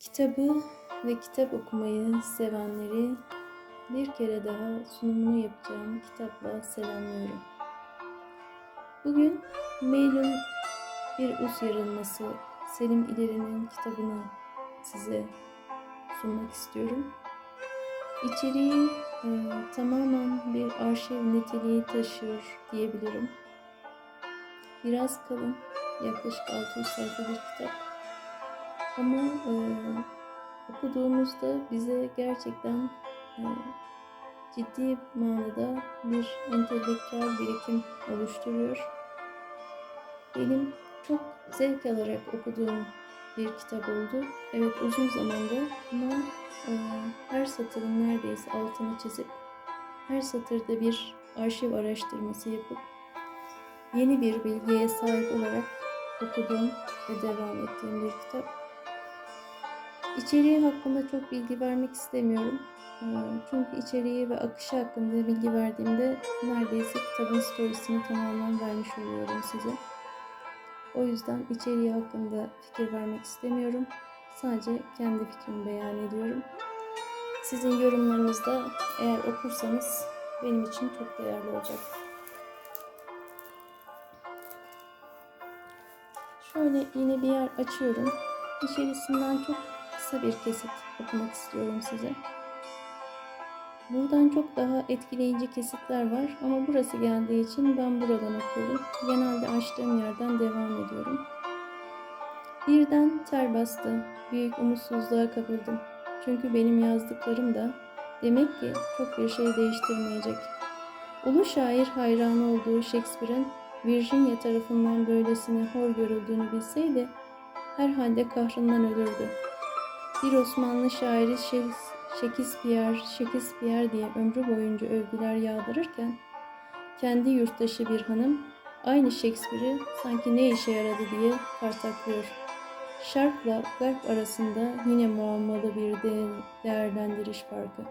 Kitabı ve kitap okumayı sevenleri bir kere daha sunumunu yapacağım kitapla selamlıyorum. Bugün Meylül Bir Us Yarılması Selim İleri'nin kitabını size sunmak istiyorum. İçeriği e, tamamen bir arşiv niteliği taşıyor diyebilirim. Biraz kalın, yaklaşık 600 sayfa bir kitap. Ama e, okuduğumuzda bize gerçekten e, ciddi manada bir entelektüel birikim oluşturuyor. Benim çok zevk alarak okuduğum bir kitap oldu. Evet uzun zamanda ama e, her satırın neredeyse altını çizip her satırda bir arşiv araştırması yapıp yeni bir bilgiye sahip olarak okuduğum ve devam ettiğim bir kitap. İçeriği hakkında çok bilgi vermek istemiyorum. Ee, Çünkü içeriği ve akışı hakkında bilgi verdiğimde neredeyse kitabın storiesini tamamen vermiş oluyorum size. O yüzden içeriği hakkında fikir vermek istemiyorum. Sadece kendi fikrimi beyan ediyorum. Sizin yorumlarınız da eğer okursanız benim için çok değerli olacak. Şöyle yine bir yer açıyorum. İçerisinden çok kısa bir kesit okumak istiyorum size. Buradan çok daha etkileyici kesitler var ama burası geldiği için ben buradan okuyorum. Genelde açtığım yerden devam ediyorum. Birden ter bastı. Büyük umutsuzluğa kapıldım. Çünkü benim yazdıklarım da demek ki çok bir şey değiştirmeyecek. Ulu şair hayranı olduğu Shakespeare'in Virginia tarafından böylesine hor görüldüğünü bilseydi herhalde kahrından ölürdü. Bir Osmanlı şairi Shakespeare, Shakespeare diye ömrü boyunca övgüler yağdırırken kendi yurttaşı bir hanım aynı Shakespeare'i sanki ne işe yaradı diye tartaklıyor. Şarkla garp arasında yine muammalı bir de- değerlendiriş farkı.